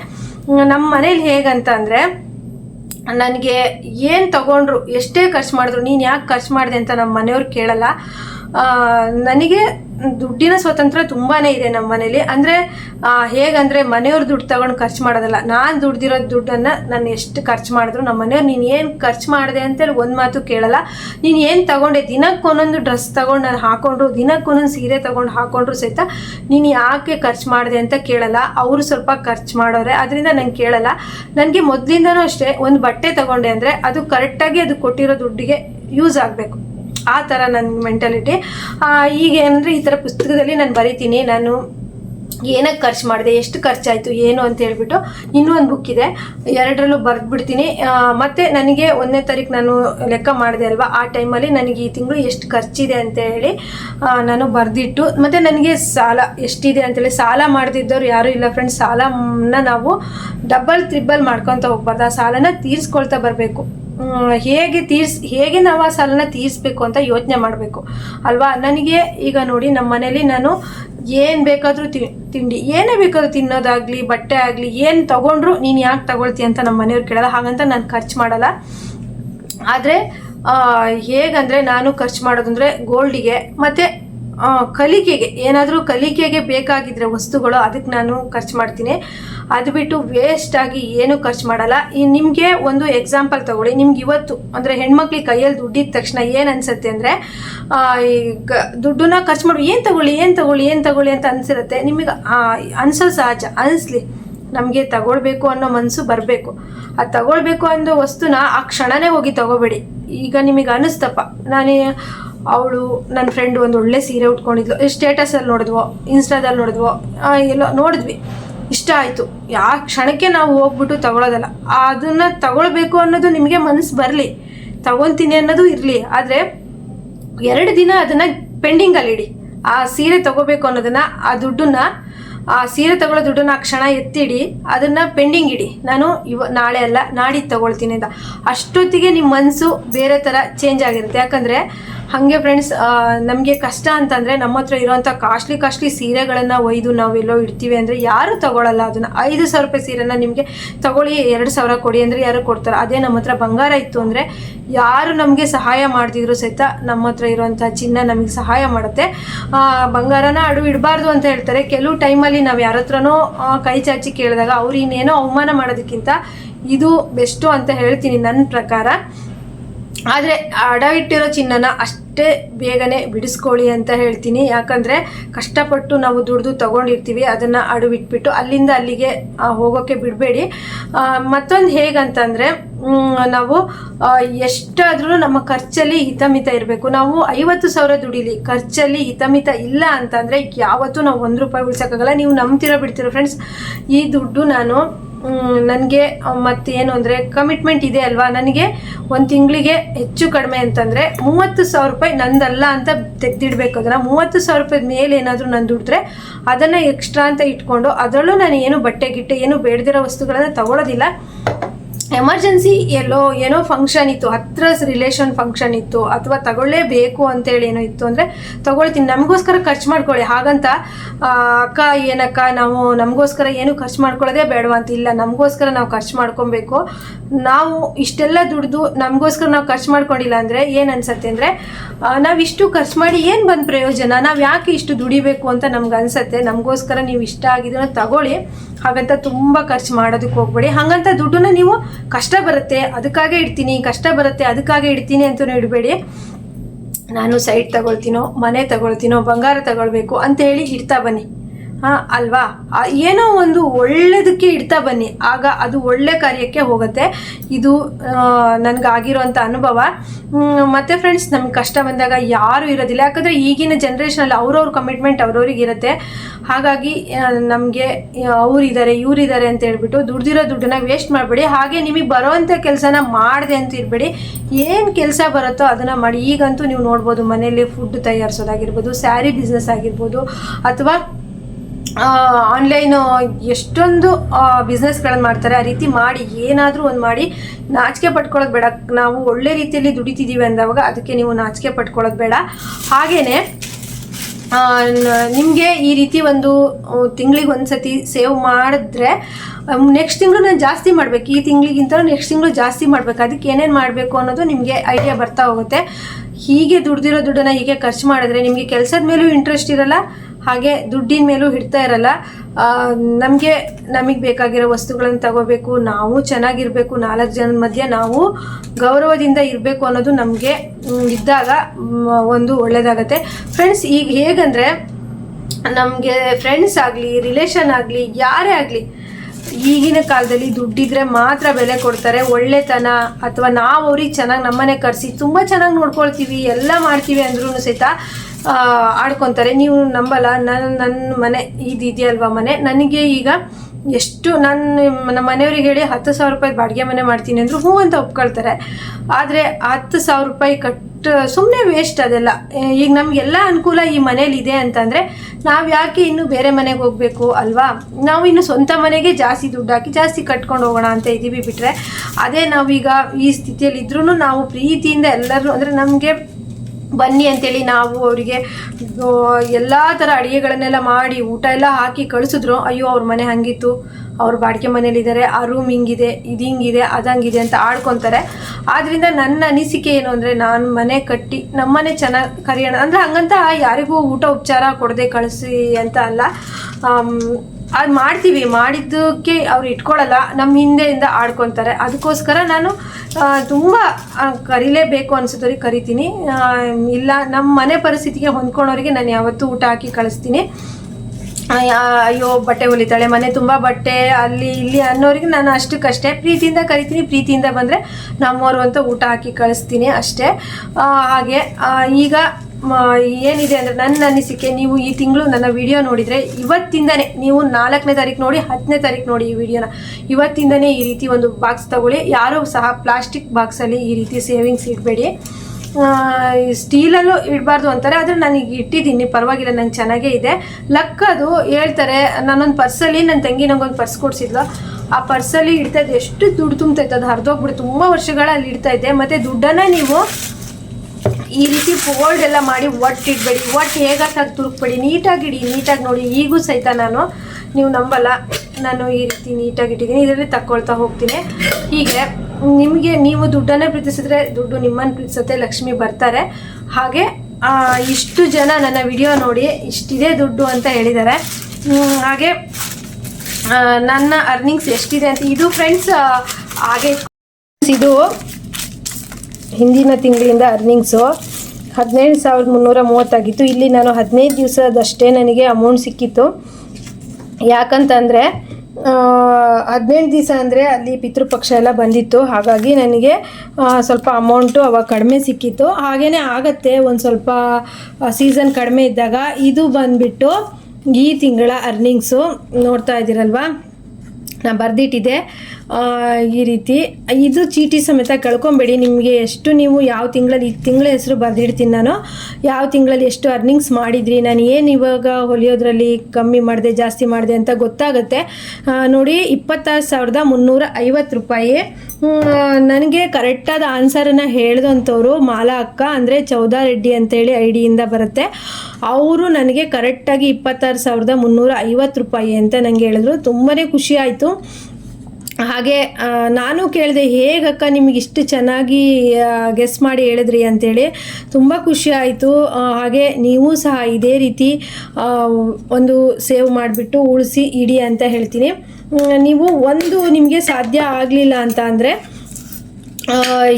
ನಮ್ಮ ಮನೇಲಿ ಹೇಗಂತ ಅಂದರೆ ನನಗೆ ಏನು ತಗೊಂಡ್ರು, ಎಷ್ಟೇ ಖರ್ಚು ಮಾಡಿದ್ರು, ನೀನು ಯಾಕೆ ಖರ್ಚು ಮಾಡಿದೆ ಅಂತ ನಮ್ಮ ಮನೆಯವ್ರು ಕೇಳಲ್ಲ. ನನಗೆ ದುಡ್ಡಿನ ಸ್ವಾತಂತ್ರ್ಯ ತುಂಬಾ ಇದೆ ನಮ್ಮ ಮನೇಲಿ. ಅಂದರೆ ಹೇಗಂದರೆ ಮನೆಯವ್ರ ದುಡ್ಡು ತಗೊಂಡು ಖರ್ಚು ಮಾಡೋದಲ್ಲ. ನಾನು ದುಡ್ದಿರೋ ದುಡ್ಡನ್ನು ನಾನು ಎಷ್ಟು ಖರ್ಚು ಮಾಡಿದ್ರು ನಮ್ಮ ಮನೆಯವ್ರು ನೀನು ಏನು ಖರ್ಚು ಮಾಡಿದೆ ಅಂತೇಳಿ ಒಂದು ಮಾತು ಕೇಳಲ್ಲ. ನೀನು ಏನು ತಗೊಂಡೆ ದಿನಕ್ಕೊಂದೊಂದು ಡ್ರೆಸ್ ತಗೊಂಡು ನಾನು ಹಾಕೊಂಡ್ರು ದಿನಕ್ಕೊಂದೊಂದು ಸೀರೆ ತಗೊಂಡು ಹಾಕೊಂಡ್ರು ಸಹಿತ ನೀನು ಯಾಕೆ ಖರ್ಚು ಮಾಡಿದೆ ಅಂತ ಕೇಳಲ್ಲ. ಅವರು ಸ್ವಲ್ಪ ಖರ್ಚು ಮಾಡೋರೆ, ಅದರಿಂದ ನಂಗೆ ಕೇಳಲ್ಲ. ನನಗೆ ಮೊದಲಿಂದನೂ ಅಷ್ಟೇ, ಒಂದು ಬಟ್ಟೆ ತಗೊಂಡೆ ಅಂದರೆ ಅದು ಕರೆಕ್ಟಾಗಿ ಅದು ಕೊಟ್ಟಿರೋ ದುಡ್ಡಿಗೆ ಯೂಸ್ ಆಗಬೇಕು. ಆ ಥರ ನನ್ನ ಮೆಂಟಾಲಿಟಿ ಈಗ ಏನಂದರೆ ಈ ಥರ ಪುಸ್ತಕದಲ್ಲಿ ನಾನು ಬರಿತೀನಿ, ನಾನು ಏನಕ್ಕೆ ಖರ್ಚು ಮಾಡಿದೆ, ಎಷ್ಟು ಖರ್ಚಾಯಿತು, ಏನು ಅಂತ ಹೇಳ್ಬಿಟ್ಟು ಇನ್ನೂ ಒಂದು ಬುಕ್ ಇದೆ. ಎರಡರಲ್ಲೂ ಬರೆದ್ಬಿಡ್ತೀನಿ. ಮತ್ತು ನನಗೆ ಒಂದನೇ ತಾರೀಕು ನಾನು ಲೆಕ್ಕ ಮಾಡಿದೆ ಅಲ್ವಾ, ಆ ಟೈಮಲ್ಲಿ ನನಗೆ ಈ ತಿಂಗಳು ಎಷ್ಟು ಖರ್ಚಿದೆ ಅಂತ ಹೇಳಿ ನಾನು ಬರೆದಿಟ್ಟು, ಮತ್ತು ನನಗೆ ಸಾಲ ಎಷ್ಟಿದೆ ಅಂತೇಳಿ ಸಾಲ ಮಾಡ್ದಿದ್ದವ್ರು ಯಾರೂ ಇಲ್ಲ ಫ್ರೆಂಡ್ಸ್ ಸಾಲನ ನಾವು ಡಬಲ್ ತ್ರಿಬಲ್ ಮಾಡ್ಕೊತ ಹೋಗ್ಬಾರ್ದು. ಆ ಸಾಲನ ತೀರಿಸ್ಕೊಳ್ತಾ ಬರಬೇಕು. ಹೇಗೆ ತೀರ್ಸ್, ಹೇಗೆ ನಾವು ಆ ಸಾಲನ ತೀರಿಸ್ಬೇಕು ಅಂತ ಯೋಚನೆ ಮಾಡಬೇಕು. ಅಲ್ವಾ? ನನಗೆ ಈಗ ನೋಡಿ ನಮ್ಮ ಮನೇಲಿ ನಾನು ಏನು ಬೇಕಾದರೂ ತಿಂಡಿ, ಏನೇ ಬೇಕಾದ್ರೂ ತಿನ್ನೋದಾಗಲಿ, ಬಟ್ಟೆ ಆಗಲಿ, ಏನು ತೊಗೊಂಡ್ರು ನೀನು ಯಾಕೆ ತಗೊಳ್ತೀಯ ಅಂತ ನಮ್ಮ ಮನೆಯವ್ರು ಕೇಳಲ್ಲ, ಹಾಗಂತ ನಾನು ಖರ್ಚು ಮಾಡಲ್ಲ. ಆದರೆ ಹೇಗಂದರೆ ನಾನು ಖರ್ಚು ಮಾಡೋದಂದರೆ ಗೋಲ್ಡಿಗೆ ಮತ್ತು ಕಲಿಕೆಗೆ, ಏನಾದರೂ ಕಲಿಕೆಗೆ ಬೇಕಾಗಿದ್ರೆ ವಸ್ತುಗಳು ಅದಕ್ಕೆ ನಾನು ಖರ್ಚು ಮಾಡ್ತೀನಿ. ಅದು ಬಿಟ್ಟು ವೇಸ್ಟ್ ಆಗಿ ಏನು ಖರ್ಚು ಮಾಡಲ್ಲ. ಈ ನಿಮಗೆ ಒಂದು ಎಕ್ಸಾಂಪಲ್ ತಗೊಳ್ಳಿ. ನಿಮ್ಗೆ ಇವತ್ತು ಅಂದರೆ ಹೆಣ್ಮಕ್ಳಿಗೆ ಕೈಯಲ್ಲಿ ದುಡ್ಡಿದ ತಕ್ಷಣ ಏನು ಅನ್ಸುತ್ತೆ ಅಂದರೆ ಈಗ ದುಡ್ಡನ್ನ ಖರ್ಚು ಮಾಡಿ. ಏನು ತಗೊಳ್ಳಿ ಏನು ತಗೊಳ್ಳಿ ಏನು ತಗೊಳ್ಳಿ ಅಂತ ಅನ್ಸಿರುತ್ತೆ. ನಿಮಗೆ ಅನಿಸೋ ಸಹಜ. ಅನಿಸ್ಲಿ. ನಮಗೆ ತಗೊಳ್ಬೇಕು ಅನ್ನೋ ಮನಸ್ಸು ಬರಬೇಕು. ಅದು ತಗೊಳ್ಬೇಕು ಅನ್ನೋ ವಸ್ತುನ ಆ ಕ್ಷಣನೇ ಹೋಗಿ ತಗೋಬೇಡಿ. ಈಗ ನಿಮಗೆ ಅನಿಸ್ತಪ್ಪ. ನಾನು ಅವಳು ನನ್ನ ಫ್ರೆಂಡ್ ಒಂದು ಒಳ್ಳೆ ಸೀರೆ ಉಟ್ಕೊಂಡಿದ್ಲು. ಸ್ಟೇಟಸಲ್ಲಿ ನೋಡಿದ್ವೋ ಇನ್ಸ್ಟಾದಲ್ಲಿ ನೋಡಿದ್ವೋ ಎಲ್ಲ ನೋಡಿದ್ವಿ. ಇಷ್ಟ ಆಯಿತು. ಯಾವ ಕ್ಷಣಕ್ಕೆ ನಾವು ಹೋಗ್ಬಿಟ್ಟು ತಗೊಳ್ಳೋದಲ್ಲ ಅದನ್ನು ತಗೊಳ್ಬೇಕು ಅನ್ನೋದು ನಿಮಗೆ ಮನಸ್ಸು ಬರಲಿ. ತಗೊತೀನಿ ಅನ್ನೋದು ಇರಲಿ. ಆದರೆ ಎರಡು ದಿನ ಅದನ್ನು ಪೆಂಡಿಂಗಲ್ಲಿ ಇಡಿ. ಆ ಸೀರೆ ತಗೋಬೇಕು ಅನ್ನೋದನ್ನ, ಆ ದುಡ್ಡನ್ನ, ಆ ಸೀರೆ ತಗೊಳ್ಳೋ ದುಡ್ಡನ್ನ ಆ ಕ್ಷಣ ಎತ್ತಿಡಿ. ಅದನ್ನ ಪೆಂಡಿಂಗ್ ಇಡಿ. ನಾನು ಇವ, ನಾಳೆ ಅಲ್ಲ, ನಾಡಿದ್ದು ತಗೊಳ್ತೀನಿ ಅಂತ. ಅಷ್ಟೊತ್ತಿಗೆ ನಿಮ್ಮ ಮನಸ್ಸು ಬೇರೆ ಥರ ಚೇಂಜ್ ಆಗಿರುತ್ತೆ. ಯಾಕಂದರೆ ಹಾಗೆ ಫ್ರೆಂಡ್ಸ್ ನಮಗೆ ಕಷ್ಟ ಅಂತಂದರೆ ನಮ್ಮ ಹತ್ರ ಇರೋವಂಥ ಕಾಸ್ಟ್ಲಿ ಕಾಸ್ಟ್ಲಿ ಸೀರೆಗಳನ್ನು ಒಯ್ದು ನಾವೆಲ್ಲೋ ಇಡ್ತೀವಿ ಅಂದರೆ ಯಾರು ತಗೊಳ್ಳಲ್ಲ ಅದನ್ನು ಐದು ಸಾವಿರ ರೂಪಾಯಿ ಸೀರೆನ ನಿಮಗೆ ತಗೊಳ್ಳಿ, ಎರಡು ಸಾವಿರ ಕೊಡಿ ಅಂದರೆ ಯಾರು ಕೊಡ್ತಾರೆ. ಅದೇ ನಮ್ಮ ಹತ್ರ ಬಂಗಾರ ಇತ್ತು ಅಂದರೆ ಯಾರು ನಮಗೆ ಸಹಾಯ ಮಾಡ್ತಿದ್ರು ಸಹಿತ ನಮ್ಮ ಹತ್ರ ಇರುವಂಥ ಚಿನ್ನ ನಮಗೆ ಸಹಾಯ ಮಾಡುತ್ತೆ. ಬಂಗಾರನ ಅಡು ಇಡಬಾರ್ದು ಅಂತ ಹೇಳ್ತಾರೆ. ಕೆಲವು ಟೈಮಲ್ಲಿ ನಾವು ಯಾರ ಹತ್ರನೋ ಕೈ ಚಾಚಿ ಕೇಳಿದಾಗ ಅವ್ರು ಇನ್ನೇನೋ ಅವಮಾನ ಮಾಡೋದಕ್ಕಿಂತ ಇದು ಬೆಸ್ಟು ಅಂತ ಹೇಳ್ತೀನಿ ನನ್ನ ಪ್ರಕಾರ. ಆದರೆ ಅಡ ಇಟ್ಟಿರೋ ಚಿನ್ನನ ಅಷ್ಟೇ ಬೇಗನೆ ಬಿಡಿಸ್ಕೊಳ್ಳಿ ಅಂತ ಹೇಳ್ತೀನಿ. ಯಾಕಂದರೆ ಕಷ್ಟಪಟ್ಟು ನಾವು ದುಡ್ದು ತಗೊಂಡಿರ್ತೀವಿ, ಅದನ್ನು ಅಡವಿಟ್ಬಿಟ್ಟು ಅಲ್ಲಿಂದ ಅಲ್ಲಿಗೆ ಹೋಗೋಕ್ಕೆ ಬಿಡಬೇಡಿ. ಮತ್ತೊಂದು ಹೇಗಂತಂದರೆ ನಾವು ಎಷ್ಟಾದರೂ ನಮ್ಮ ಖರ್ಚಲ್ಲಿ ಹಿತಮಿತ ಇರಬೇಕು. ನಾವು ಐವತ್ತು ಸಾವಿರ ದುಡಿಲಿ, ಖರ್ಚಲ್ಲಿ ಹಿತಮಿತ ಇಲ್ಲ ಅಂತಂದರೆ ಯಾವತ್ತೂ ನಾವು ಒಂದು ರೂಪಾಯಿ ಉಳಿಸೋಕ್ಕಾಗಲ್ಲ. ನೀವು ನಂಬ್ತಿರೋ ಬಿಡ್ತಿರೋ ಫ್ರೆಂಡ್ಸ್ ಈ ದುಡ್ಡು ನಾನು ನನಗೆ ಮತ್ತೇನು ಅಂದರೆ ಕಮಿಟ್ಮೆಂಟ್ ಇದೆ ಅಲ್ವಾ? ನನಗೆ ಒಂದು ತಿಂಗಳಿಗೆ ಹೆಚ್ಚು ಕಡಿಮೆ ಅಂತಂದರೆ ಮೂವತ್ತು ಸಾವಿರ ರೂಪಾಯಿ ನಂದಲ್ಲ ಅಂತ ತೆಗೆದಿಡ್ಬೇಕು ಅದನ್ನು. ಮೂವತ್ತು ಸಾವಿರ ರೂಪಾಯಿ ಮೇಲೆ ಏನಾದರೂ ನಾನು ದುಡಿದ್ರೆ ಅದನ್ನು ಎಕ್ಸ್ಟ್ರಾ ಅಂತ ಇಟ್ಕೊಂಡು ಅದರಲ್ಲೂ ನಾನು ಏನು ಬಟ್ಟೆ ಗಿಟ್ಟೆ ಏನು ಬೇಡದಿರೋ ವಸ್ತುಗಳನ್ನು ತಗೊಳ್ಳೋದಿಲ್ಲ ಎಮರ್ಜೆನ್ಸಿ ಎಲ್ಲೋ ಏನೋ ಫಂಕ್ಷನ್ ಇತ್ತು, ಹತ್ರ ರಿಲೇಷನ್ ಫಂಕ್ಷನ್ ಇತ್ತು, ಅಥವಾ ತಗೊಳ್ಳೇಬೇಕು ಅಂತೇಳಿ ಏನೋ ಇತ್ತು ಅಂದರೆ ತಗೊಳ್ತೀನಿ. ನಮಗೋಸ್ಕರ ಖರ್ಚು ಮಾಡ್ಕೊಳ್ಳಿ. ಹಾಗಂತ ಅಕ್ಕ, ಏನಕ್ಕ, ನಾವು, ನಮಗೋಸ್ಕರ ಏನು ಖರ್ಚು ಮಾಡ್ಕೊಳ್ಳೋದೇ ಬೇಡವ ಅಂತ ಇಲ್ಲ. ನಮಗೋಸ್ಕರ ನಾವು ಖರ್ಚು ಮಾಡ್ಕೊಬೇಕು. ನಾವು ಇಷ್ಟೆಲ್ಲ ದುಡ್ದು ನಮಗೋಸ್ಕರ ನಾವು ಖರ್ಚು ಮಾಡ್ಕೊಂಡಿಲ್ಲ ಅಂದರೆ ಏನು ಅನ್ಸತ್ತೆ ಅಂದರೆ ನಾವು ಇಷ್ಟು ಖರ್ಚು ಮಾಡಿ ಏನು ಬಂದ ಪ್ರಯೋಜನ? ನಾವು ಯಾಕೆ ಇಷ್ಟು ದುಡಿಬೇಕು ಅಂತ ನಮ್ಗೆ ಅನ್ಸತ್ತೆ. ನಮಗೋಸ್ಕರ ನೀವು ಇಷ್ಟ ಆಗಿದ್ದನ್ನು ತಗೊಳ್ಳಿ. ಹಾಗಂತ ತುಂಬ ಖರ್ಚು ಮಾಡೋದಕ್ಕೆ ಹೋಗ್ಬೇಡಿ. ಹಾಗಂತ ದುಡ್ಡನ್ನ ನೀವು ಕಷ್ಟ ಬರುತ್ತೆ, ಅದಕ್ಕಾಗೆ ಇಡ್ತೀನಿ, ಕಷ್ಟ ಬರುತ್ತೆ, ಅದಕ್ಕಾಗೆ ಇಡ್ತೀನಿ ಅಂತಲೂ ಇಡಬೇಡಿ. ನಾನು ಸೈಟ್ ತಗೊಳ್ತೀನೋ, ಮನೆ ತಗೊಳ್ತೀನೋ, ಬಂಗಾರ ತಗೊಳ್ಬೇಕು ಅಂತ ಹೇಳಿ ಇಡ್ತಾ ಬನ್ನಿ. ಹಾಂ, ಅಲ್ವಾ? ಏನೋ ಒಂದು ಒಳ್ಳೆಯದಕ್ಕೆ ಇಡ್ತಾ ಬನ್ನಿ. ಆಗ ಅದು ಒಳ್ಳೆ ಕಾರ್ಯಕ್ಕೆ ಹೋಗುತ್ತೆ. ಇದು ನನಗಾಗಿರೋಂಥ ಅನುಭವ. ಮತ್ತು ಮತ್ತೆ ಫ್ರೆಂಡ್ಸ್ ನಮ್ಗೆ ಕಷ್ಟ ಬಂದಾಗ ಯಾರು ಇರೋದಿಲ್ಲ. ಯಾಕಂದರೆ ಈಗಿನ ಜನ್ರೇಷನಲ್ಲಿ ಅವ್ರವ್ರ ಕಮಿಟ್ಮೆಂಟ್ ಅವ್ರವ್ರಿಗೆ ಇರುತ್ತೆ. ಹಾಗಾಗಿ ನಮಗೆ ಅವರಿದ್ದಾರೆ, ಇವರಿದ್ದಾರೆ ಅಂತ ಹೇಳ್ಬಿಟ್ಟು ದುಡ್ದಿರೋ ದುಡ್ಡನ್ನ ವೇಸ್ಟ್ ಮಾಡಬೇಡಿ. ಹಾಗೆ ನಿಮಗೆ ಬರೋವಂಥ ಕೆಲಸನ ಮಾಡಿದೆ ಅಂತ ಇರಬೇಡಿ. ಏನು ಕೆಲಸ ಬರುತ್ತೋ ಅದನ್ನು ಮಾಡಿ. ಈಗಂತೂ ನೀವು ನೋಡ್ಬೋದು ಮನೆಯಲ್ಲಿ ಫುಡ್ ತಯಾರಿಸೋದಾಗಿರ್ಬೋದು ಸ್ಯಾರಿ ಬಿಸ್ನೆಸ್ ಆಗಿರ್ಬೋದು, ಅಥವಾ ಆನ್ಲೈನ್ ಎಷ್ಟೊಂದು ಬಿಸ್ನೆಸ್ಗಳನ್ನು ಮಾಡ್ತಾರೆ. ಆ ರೀತಿ ಮಾಡಿ, ಏನಾದರೂ ಒಂದು ಮಾಡಿ, ನಾಚಿಕೆ ಪಟ್ಕೊಳ್ಳೋದು ಬೇಡ. ನಾವು ಒಳ್ಳೆ ರೀತಿಯಲ್ಲಿ ದುಡಿತಿದ್ದೀವಿ ಅಂದಾಗ ಅದಕ್ಕೆ ನೀವು ನಾಚಿಕೆ ಪಟ್ಕೊಳ್ಳೋದು ಬೇಡ. ಹಾಗೆಯೇ ನಿಮಗೆ ಈ ರೀತಿ ಒಂದು ತಿಂಗಳಿಗೆ ಒಂದು ಸತಿ ಸೇವ್ ಮಾಡಿದ್ರೆ ನೆಕ್ಸ್ಟ್ ತಿಂಗಳು ನಾನು ಜಾಸ್ತಿ ಮಾಡಬೇಕು. ಈ ತಿಂಗಳಿಗಿಂತ ನೆಕ್ಸ್ಟ್ ತಿಂಗಳು ಜಾಸ್ತಿ ಮಾಡಬೇಕು. ಅದಕ್ಕೆ ಏನೇನು ಮಾಡಬೇಕು ಅನ್ನೋದು ನಿಮಗೆ ಐಡಿಯಾ ಬರ್ತಾ ಹೋಗುತ್ತೆ. ಹೀಗೆ ದುಡ್ದಿರೋ ದುಡ್ಡನ್ನು ಹೀಗೆ ಖರ್ಚು ಮಾಡಿದ್ರೆ ನಿಮಗೆ ಕೆಲಸದ ಮೇಲೂ ಇಂಟ್ರೆಸ್ಟ್ ಇರಲ್ಲ. ಹಾಗೆ ದುಡ್ಡಿನ ಮೇಲೂ ಹಿಡ್ತಾ ಇರಲ್ಲ. ನಮಗೆ ನಮಗೆ ಬೇಕಾಗಿರೋ ವಸ್ತುಗಳನ್ನು ತಗೋಬೇಕು, ನಾವು ಚೆನ್ನಾಗಿರಬೇಕು, ನಾಲ್ಕು ಜನ ಮಧ್ಯೆ ನಾವು ಗೌರವದಿಂದ ಇರಬೇಕು ಅನ್ನೋದು ನಮಗೆ ಇದ್ದಾಗ ಒಂದು ಒಳ್ಳೆಯದಾಗತ್ತೆ ಫ್ರೆಂಡ್ಸ್ ಈಗ ಹೇಗಂದರೆ, ನಮಗೆ ಫ್ರೆಂಡ್ಸ್ ಆಗಲಿ ರಿಲೇಷನ್ ಆಗಲಿ, ಯಾರೇ ಆಗಲಿ, ಈಗಿನ ಕಾಲದಲ್ಲಿ ದುಡ್ಡಿದ್ರೆ ಮಾತ್ರ ಬೆಲೆ ಕೊಡ್ತಾರೆ. ಒಳ್ಳೆತನ ಅಥವಾ ನಾವು ಅವ್ರಿಗೆ ಚೆನ್ನಾಗಿ ನಮ್ಮನೆ ಕರೆಸಿ ತುಂಬ ಚೆನ್ನಾಗಿ ನೋಡ್ಕೊಳ್ತೀವಿ, ಎಲ್ಲ ಮಾಡ್ತೀವಿ ಅಂದ್ರೂ ಸಹಿತ ಆಡ್ಕೊತಾರೆ. ನೀವು ನಂಬಲ್ಲ ನನ್ನ ನನ್ನ ಮನೆ ಇದು ಇದೆಯಲ್ವಾ ಮನೆ? ನನಗೆ ಈಗ ಎಷ್ಟು ನನ್ನ ನಮ್ಮ ಮನೆಯವ್ರಿಗೆ ಹೇಳಿ ಹತ್ತು ಸಾವಿರ ರೂಪಾಯಿ ಬಾಡಿಗೆ ಮನೆ ಮಾಡ್ತೀನಿ ಅಂದರು ಹ್ಞೂ ಅಂತ ಒಪ್ಕೊಳ್ತಾರೆ. ಆದರೆ ಹತ್ತು ಸಾವಿರ ರೂಪಾಯಿ ಕಟ್ ಸುಮ್ಮನೆ ವೇಸ್ಟ್ ಅದೆಲ್ಲ. ಈಗ ನಮಗೆಲ್ಲ ಅನುಕೂಲ ಈ ಮನೇಲಿ ಇದೆ ಅಂತಂದರೆ ನಾವು ಯಾಕೆ ಇನ್ನು ಬೇರೆ ಮನೆಗೆ ಹೋಗಬೇಕು ಅಲ್ವಾ? ನಾವು ಇನ್ನು ಸ್ವಂತ ಮನೆಗೆ ಜಾಸ್ತಿ ದುಡ್ಡು ಹಾಕಿ ಜಾಸ್ತಿ ಕಟ್ಕೊಂಡು ಹೋಗೋಣ ಅಂತ ಇದ್ದೀವಿ ಬಿಟ್ಟರೆ ಅದೇ ನಾವೀಗ ಈ ಸ್ಥಿತಿಯಲ್ಲಿ ಇದ್ರೂ ನಾವು ಪ್ರೀತಿಯಿಂದ ಎಲ್ಲರೂ, ಅಂದರೆ ನಮಗೆ ಬನ್ನಿ ಅಂತೇಳಿ ನಾವು ಅವರಿಗೆ ಎಲ್ಲ ಥರ ಅಡುಗೆಗಳನ್ನೆಲ್ಲ ಮಾಡಿ ಊಟ ಎಲ್ಲ ಹಾಕಿ ಕಳಿಸಿದ್ರು. ಅಯ್ಯೋ, ಅವ್ರ ಮನೆ ಹಂಗಿತ್ತು. ಅವ್ರ ಬಾಡಿಗೆ ಮನೇಲಿದ್ದಾರೆ ಆ ರೂಮ್ ಹಿಂಗಿದೆ, ಇದು ಹಿಂಗಿದೆ, ಅದು ಹಂಗಿದೆ ಅಂತ ಆಡ್ಕೊತಾರೆ. ಆದ್ದರಿಂದ ನನ್ನ ಅನಿಸಿಕೆ ಏನು ಅಂದರೆ, ನಾನು ಮನೆ ಕಟ್ಟಿ ನಮ್ಮನೆ ಚೆನ್ನಾಗಿ ಕರೆಯೋಣ. ಅಂದರೆ ಹಂಗಂತ ಯಾರಿಗೂ ಊಟ ಉಪಚಾರ ಕೊಡದೆ ಕಳಿಸಿ ಅಂತ ಅಲ್ಲ. ಅದು ಮಾಡ್ತೀವಿ. ಮಾಡಿದ್ದಕ್ಕೆ ಅವ್ರು ಇಟ್ಕೊಳ್ಳಲ್ಲ ನಮ್ಮ ಹಿಂದೆಯಿಂದ ಆಡ್ಕೊತಾರೆ. ಅದಕ್ಕೋಸ್ಕರ ನಾನು ತುಂಬ ಕರಿಲೇಬೇಕು ಅನ್ಸುತ್ತವ್ರಿಗೆ ಕರಿತೀನಿ. ಇಲ್ಲ ನಮ್ಮ ಮನೆ ಪರಿಸ್ಥಿತಿಗೆ ಹೊಂದ್ಕೊಳೋರಿಗೆ ನಾನು ಯಾವತ್ತೂ ಊಟ ಹಾಕಿ ಕಳಿಸ್ತೀನಿ. ಅಯ್ಯೋ, ಬಟ್ಟೆ ಹೊಲಿತಾಳೆ, ಮನೆ ತುಂಬ ಬಟ್ಟೆ, ಅಲ್ಲಿ ಇಲ್ಲಿ ಅನ್ನೋರಿಗೆ ನಾನು ಅಷ್ಟಕ್ಕಷ್ಟೇ ಪ್ರೀತಿಯಿಂದ ಕರಿತೀನಿ. ಪ್ರೀತಿಯಿಂದ ಬಂದರೆ ನಮ್ಮವರು ಅಂತ ಊಟ ಹಾಕಿ ಕಳಿಸ್ತೀನಿ ಅಷ್ಟೇ. ಹಾಗೆ ಈಗ ಏನಿದೆ ಅಂದರೆ ನನ್ನ ಅನಿಸಿಕೆ, ನೀವು ಈ ತಿಂಗಳು ನನ್ನ ವಿಡಿಯೋ ನೋಡಿದರೆ ಇವತ್ತಿಂದನೇ ನೀವು ನಾಲ್ಕನೇ ತಾರೀಕು ನೋಡಿ ಹತ್ತನೇ ತಾರೀಕು ನೋಡಿ ಈ ವಿಡಿಯೋನ ಇವತ್ತಿಂದನೇ ಈ ರೀತಿ ಒಂದು ಬಾಕ್ಸ್ ತಗೊಳ್ಳಿ. ಯಾರೂ ಸಹ ಪ್ಲಾಸ್ಟಿಕ್ ಬಾಕ್ಸಲ್ಲಿ ಈ ರೀತಿ ಸೇವಿಂಗ್ಸ್ ಇಡಬೇಡಿ. ಸ್ಟೀಲಲ್ಲೂ ಇಡಬಾರ್ದು ಅಂತಾರೆ, ಆದರೆ ನನಗೆ ಇಟ್ಟಿದ್ದೀನಿ, ಪರವಾಗಿಲ್ಲ, ನಂಗೆ ಚೆನ್ನಾಗೇ ಇದೆ. ಲಕ್ ಅದು ಹೇಳ್ತಾರೆ, ನಾನೊಂದು ಪರ್ಸಲ್ಲಿ ನನ್ನ ತಂಗಿ ನಂಗೊಂದು ಪರ್ಸ್ ಕೊಡಿಸಿದ್ಲು. ಆ ಪರ್ಸಲ್ಲಿ ಇಡ್ತಾ ಇದ್ದೆ, ಎಷ್ಟು ದುಡ್ಡು ತುಂಬ್ತೈತೆ ಅದು ಹರಿದೋಗ್ಬಿಟ್ಟು ತುಂಬ ವರ್ಷಗಳ ಅಲ್ಲಿ ಇಡ್ತಾ ಇದ್ದೆ. ಮತ್ತು ದುಡ್ಡನ್ನು ನೀವು ಈ ರೀತಿ ಫೋಲ್ಡ್ ಎಲ್ಲ ಮಾಡಿ ಒಟ್ಟು ಇಡಬೇಡಿ, ಒಟ್ಟು ಹೇಗಾಗಿ ತುರುಕ್ಬೇಡಿ ನೀಟಾಗಿ ಇಡಿ, ನೀಟಾಗಿ ನೋಡಿ, ಈಗೂ ಸಹಿತ ನಾನು, ನೀವು ನಂಬಲ್ಲ, ನಾನು ಈ ರೀತಿ ನೀಟಾಗಿ ಇಟ್ಟಿದ್ದೀನಿ, ಇದರಲ್ಲಿ ತಕ್ಕೊಳ್ತಾ ಹೋಗ್ತೀನಿ. ಹೀಗೆ, ನಿಮಗೆ ನೀವು ದುಡ್ಡನ್ನೇ ಪ್ರೀತಿಸಿದ್ರೆ ದುಡ್ಡು ನಿಮ್ಮನ್ನು ಪ್ರೀತಿಸುತ್ತೆ, ಲಕ್ಷ್ಮಿ ಬರ್ತಾರೆ. ಹಾಗೆ ಇಷ್ಟು ಜನ ನನ್ನ ವಿಡಿಯೋ ನೋಡಿ, ಇಷ್ಟಿದೆ ದುಡ್ಡು ಅಂತ ಹೇಳಿದ್ದಾರೆ. ಹಾಗೆ ನನ್ನ ಅರ್ನಿಂಗ್ಸ್ ಎಷ್ಟಿದೆ ಅಂತ, ಇದು ಫ್ರೆಂಡ್ಸ್ ಹಾಗೆ, ಇದು ಹಿಂದಿನ ತಿಂಗಳಿಂದ ಅರ್ನಿಂಗ್ಸು ಹದಿನೈದು ಸಾವಿರದ ಮುನ್ನೂರ ಮೂವತ್ತಾಗಿತ್ತು. ಇಲ್ಲಿ ನಾನು ಹದಿನೈದು ದಿವಸದಷ್ಟೇ ನನಗೆ ಅಮೌಂಟ್ ಸಿಕ್ಕಿತ್ತು. ಯಾಕಂತಂದರೆ ಹದಿನೆಂಟು ದಿವಸ ಅಂದರೆ ಅಲ್ಲಿ ಪಿತೃಪಕ್ಷ ಎಲ್ಲ ಬಂದಿತ್ತು. ಹಾಗಾಗಿ ನನಗೆ ಸ್ವಲ್ಪ ಅಮೌಂಟು ಅವಾಗ ಕಡಿಮೆ ಸಿಕ್ಕಿತ್ತು. ಹಾಗೇ ಆಗತ್ತೆ, ಒಂದು ಸ್ವಲ್ಪ ಸೀಸನ್ ಕಡಿಮೆ ಇದ್ದಾಗ ಇದು ಬಂದುಬಿಟ್ಟು ಈ ತಿಂಗಳ ಅರ್ನಿಂಗ್ಸು ನೋಡ್ತಾ ಇದ್ದೀರಲ್ವಾ? ನಾ ಬರೆದಿಟ್ಟಿದೆ ಈ ರೀತಿ. ಇದು ಚೀಟಿ ಸಮೇತ ಕಳ್ಕೊಬೇಡಿ. ನಿಮಗೆ ಎಷ್ಟು ನೀವು ಯಾವ ತಿಂಗಳಲ್ಲಿ ಈ ತಿಂಗಳ ಹೆಸರು ಬರೆದಿಡ್ತೀನಿ ನಾನು. ಯಾವ ತಿಂಗಳಲ್ಲಿ ಎಷ್ಟು ಅರ್ನಿಂಗ್ಸ್ ಮಾಡಿದ್ರಿ. ನಾನು ಏನು ಇವಾಗ ಹೊಲಿಯೋದ್ರಲ್ಲಿ ಕಮ್ಮಿ ಮಾಡಿದೆ, ಜಾಸ್ತಿ ಮಾಡಿದೆ ಅಂತ ಗೊತ್ತಾಗುತ್ತೆ. ನೋಡಿ, ಇಪ್ಪತ್ತಾರು ಸಾವಿರದ ಮುನ್ನೂರ ಐವತ್ತು ರೂಪಾಯಿ. ನನಗೆ ಕರೆಕ್ಟಾದ ಆನ್ಸರನ್ನು ಹೇಳಿದಂಥವ್ರು ಮಾಲಾ ಅಕ್ಕ ಅಂದರೆ ಚೌದಾ ರೆಡ್ಡಿ ಅಂತೇಳಿ ಐ ಡಿಯಿಂದ ಬರುತ್ತೆ. ಅವರು ನನಗೆ ಕರೆಕ್ಟಾಗಿ ಇಪ್ಪತ್ತಾರು ಸಾವಿರದ ಮುನ್ನೂರ ಐವತ್ತು ರೂಪಾಯಿ ಅಂತ ನನಗೆ ಹೇಳಿದ್ರು. ತುಂಬಾ ಖುಷಿ ಆಯಿತು. ಹಾಗೆ ನಾನು ಕೇಳಿದೆ ಹೇಗಕ್ಕ ನಿಮಗೆ ಇಷ್ಟು ಚೆನ್ನಾಗಿ ಗೆಸ್ ಮಾಡಿ ಹೇಳಿದ್ರಿ? ಅಂತೇಳಿ ತುಂಬ ಖುಷಿ ಆಯಿತು. ಹಾಗೆ ನೀವು ಸಹ ಇದೇ ರೀತಿ ಒಂದು ಸೇವ್ ಮಾಡಿಬಿಟ್ಟು ಉಳಿಸಿ ಇಡಿ ಅಂತ ಹೇಳ್ತೀನಿ. ನೀವು ಒಂದು ನಿಮಗೆ ಸಾಧ್ಯ ಆಗಲಿಲ್ಲ ಅಂತ ಅಂದರೆ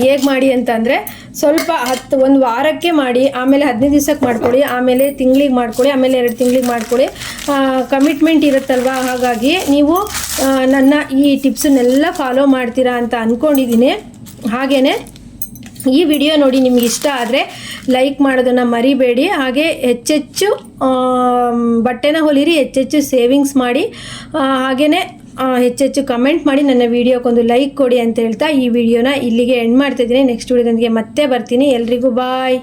ಹೇಗೆ ಮಾಡಿ ಅಂತಂದರೆ ಸ್ವಲ್ಪ ಹತ್ತು, ಒಂದು ವಾರಕ್ಕೆ ಮಾಡಿ, ಆಮೇಲೆ ಹದಿನೈದು ದಿವ್ಸಕ್ಕೆ ಮಾಡ್ಕೊಳ್ಳಿ, ಆಮೇಲೆ ತಿಂಗಳಿಗೆ ಮಾಡ್ಕೊಳ್ಳಿ, ಆಮೇಲೆ ಎರಡು ತಿಂಗಳಿಗೆ ಮಾಡ್ಕೊಳ್ಳಿ. ಕಮಿಟ್ಮೆಂಟ್ ಇರುತ್ತಲ್ವ? ಹಾಗಾಗಿ ನೀವು ನನ್ನ ಈ ಟಿಪ್ಸನ್ನೆಲ್ಲ ಫಾಲೋ ಮಾಡ್ತೀರಾ ಅಂತ ಅಂದ್ಕೊಂಡಿದ್ದೀನಿ ಹಾಗೆಯೇ ಈ ವಿಡಿಯೋ ನೋಡಿ ನಿಮ್ಗೆ ಇಷ್ಟ ಆದರೆ ಲೈಕ್ ಮಾಡೋದನ್ನು ಮರಿಬೇಡಿ. ಹಾಗೆ ಹೆಚ್ಚೆಚ್ಚು ಬಟ್ಟೆನ ಹೊಲಿರಿ, ಹೆಚ್ಚೆಚ್ಚು ಸೇವಿಂಗ್ಸ್ ಮಾಡಿ. ಹಾಗೆಯೇ ಹೆಚ್ಚೆಚ್ಚು ಕಮೆಂಟ್ ಮಾಡಿ ನನ್ನ ವಿಡಿಯೋಕ್ಕೊಂದು ಲೈಕ್ ಕೊಡಿ ಅಂತ ಹೇಳ್ತಾ ಈ ವಿಡಿಯೋನ ಇಲ್ಲಿಗೆ ಎಂಡ್ ಮಾಡ್ತಿದ್ದೀನಿ ನೆಕ್ಸ್ಟ್ ವಿಡಿಯೋದೊಂದಿಗೆ ಮತ್ತೆ ಬರ್ತೀನಿ. ಎಲ್ರಿಗೂ ಬಾಯ್